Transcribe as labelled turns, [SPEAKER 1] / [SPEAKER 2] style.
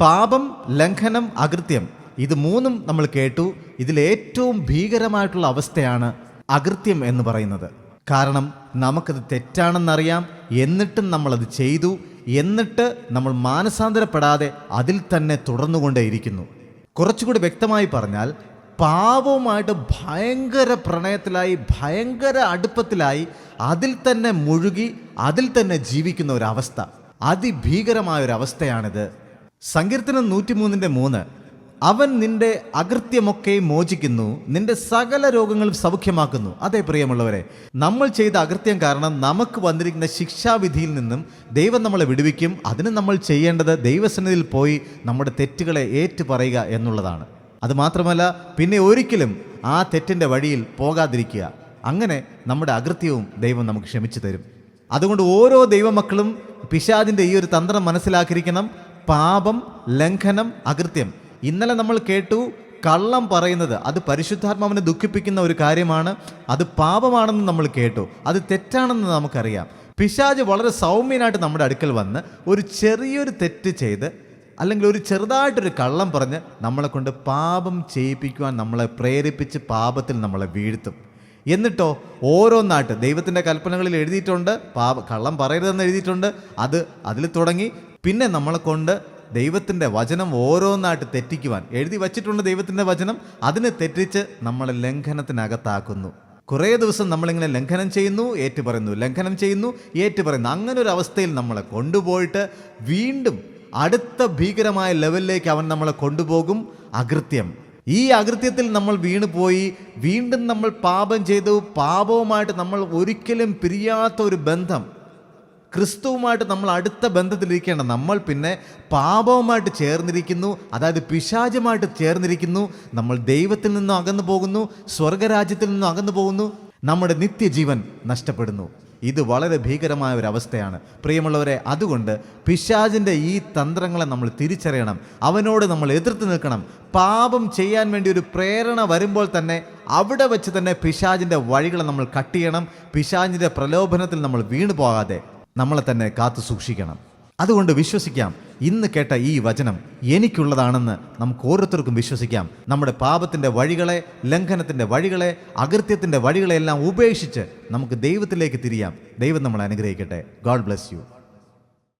[SPEAKER 1] പാപം ലംഘനം അകൃത്യം ഇത് മൂന്നും നമ്മൾ കേട്ടു. ഇതിൽ ഏറ്റവും ഭീകരമായിട്ടുള്ള അവസ്ഥയാണ് അകൃത്യം എന്ന് പറയുന്നത്. കാരണം നമുക്കത് തെറ്റാണെന്നറിയാം. എന്നിട്ടും നമ്മളത് ചെയ്തു. എന്നിട്ട് നമ്മൾ മാനസാന്തരപ്പെടാതെ അതിൽ തന്നെ തുടർന്നുകൊണ്ടേയിരിക്കുന്നു. കുറച്ചുകൂടി വ്യക്തമായി പറഞ്ഞാൽ പാപവുമായിട്ട് ഭയങ്കര പ്രണയത്തിലായി ഭയങ്കര അടുപ്പത്തിലായി അതിൽ തന്നെ മുഴുകി അതിൽ തന്നെ ജീവിക്കുന്ന ഒരവസ്ഥ. അതിഭീകരമായ ഒരവസ്ഥയാണിത്. സങ്കീർത്തനം നൂറ്റിമൂന്നിന്റെ മൂന്ന്. അവൻ നിന്റെ അകൃത്യമൊക്കെ മോചിക്കുന്നു നിന്റെ സകല രോഗങ്ങളും സൗഖ്യമാക്കുന്നു. അതേ പ്രിയമുള്ളവരെ നമ്മൾ ചെയ്ത അകൃത്യം കാരണം നമുക്ക് വന്നിരിക്കുന്ന ശിക്ഷാവിധിയിൽ നിന്നും ദൈവം നമ്മളെ വിടുവിക്കും. അതിന് നമ്മൾ ചെയ്യേണ്ടത് ദൈവസന്നിധിയിൽ പോയി നമ്മുടെ തെറ്റുകളെ ഏറ്റുപറയുക എന്നുള്ളതാണ്. അതുമാത്രമല്ല പിന്നെ ഒരിക്കലും ആ തെറ്റിന്റെ വഴിയിൽ പോകാതിരിക്കുക. അങ്ങനെ നമ്മുടെ അകൃത്യവും ദൈവം നമുക്ക് ക്ഷമിച്ചു തരും. അതുകൊണ്ട് ഓരോ ദൈവമക്കളും പിശാദിന്റെ ഈ ഒരു തന്ത്രം മനസ്സിലാക്കിയിരിക്കണം. പാപം ലംഘനം അകൃത്യം. ഇന്നലെ നമ്മൾ കേട്ടു കള്ളം പറയുന്നത് അത് പരിശുദ്ധാത്മാവിനെ ദുഃഖിപ്പിക്കുന്ന ഒരു കാര്യമാണ്. അത് പാപമാണെന്ന് നമ്മൾ കേട്ടു. അത് തെറ്റാണെന്ന് നമുക്കറിയാം. പിശാജ് വളരെ സൗമ്യനായിട്ട് നമ്മുടെ അടുക്കൽ വന്ന് ഒരു ചെറിയൊരു തെറ്റ് ചെയ്ത് അല്ലെങ്കിൽ ഒരു ചെറുതായിട്ടൊരു കള്ളം പറഞ്ഞ് നമ്മളെ കൊണ്ട് പാപം ചെയ്യിപ്പിക്കുവാൻ നമ്മളെ പ്രേരിപ്പിച്ച് പാപത്തിൽ നമ്മളെ വീഴ്ത്തും. എന്നിട്ടോ ഓരോന്നായിട്ട് ദൈവത്തിന്റെ കൽപ്പനകളിൽ എഴുതിയിട്ടുണ്ട് പാപ കള്ളം പറയരുതെന്ന് എഴുതിയിട്ടുണ്ട് അത് അതിൽ തുടങ്ങി പിന്നെ നമ്മളെ കൊണ്ട് ദൈവത്തിന്റെ വചനം ഓരോന്നായിട്ട് തെറ്റിക്കുവാൻ. എഴുതി വച്ചിട്ടുണ്ട് ദൈവത്തിന്റെ വചനം. അതിനെ തെറ്റിച്ച് നമ്മളെ ലംഘനത്തിനകത്താക്കുന്നു. കുറേ ദിവസം നമ്മളിങ്ങനെ ലംഘനം ചെയ്യുന്നു ഏറ്റുപറയുന്നു ലംഘനം ചെയ്യുന്നു ഏറ്റുപറയുന്നു. അങ്ങനെ ഒരു അവസ്ഥയിൽ നമ്മളെ കൊണ്ടുപോയിട്ട് വീണ്ടും അടുത്ത ഭീകരമായ ലെവലിലേക്ക് അവൻ നമ്മളെ കൊണ്ടുപോകും. അകൃത്യം. ഈ അകൃത്യത്തിൽ നമ്മൾ വീണുപോയി. വീണ്ടും നമ്മൾ പാപം ചെയ്തു. പാപവുമായിട്ട് നമ്മൾ ഒരിക്കലും പിരിയാത്ത ഒരു ബന്ധം. ക്രിസ്തുവുമായിട്ട് നമ്മൾ അടുത്ത ബന്ധത്തിലിരിക്കേണ്ട നമ്മൾ പിന്നെ പാപവുമായിട്ട് ചേർന്നിരിക്കുന്നു അതായത് പിശാചുമായിട്ട് ചേർന്നിരിക്കുന്നു നമ്മൾ ദൈവത്തിൽ നിന്നും അകന്നു പോകുന്നു സ്വർഗരാജ്യത്തിൽ നിന്നും അകന്നു പോകുന്നു നമ്മുടെ നിത്യജീവൻ നഷ്ടപ്പെടുന്നു. ഇത് വളരെ ഭീകരമായ ഒരു അവസ്ഥയാണ്. പ്രിയമുള്ളവരെ അതുകൊണ്ട് പിശാചിന്റെ ഈ തന്ത്രങ്ങളെ നമ്മൾ തിരിച്ചറിയണം. അവനോട് നമ്മൾ എതിർത്ത് നിൽക്കണം. പാപം ചെയ്യാൻ വേണ്ടി ഒരു പ്രേരണ വരുമ്പോൾ തന്നെ അവിടെ വെച്ച് തന്നെ പിശാചിന്റെ വഴികളെ നമ്മൾ കട്ട് ചെയ്യണം. പിശാചിന്റെ പ്രലോഭനത്തിൽ നമ്മൾ വീണു പോകാതെ നമ്മളെ തന്നെ കാത്തു സൂക്ഷിക്കണം. അതുകൊണ്ട് വിശ്വസിക്കാം ഇന്ന് കേട്ട ഈ വചനം എനിക്കുള്ളതാണെന്ന് നമുക്ക് ഓരോരുത്തർക്കും വിശ്വസിക്കാം. നമ്മുടെ പാപത്തിന്റെ വഴികളെ ലംഘനത്തിന്റെ വഴികളെ അകൃത്യത്തിന്റെ വഴികളെല്ലാം ഉപേക്ഷിച്ച് നമുക്ക് ദൈവത്തിലേക്ക് തിരിയാം. ദൈവം നമ്മളെ അനുഗ്രഹിക്കട്ടെ. God bless you.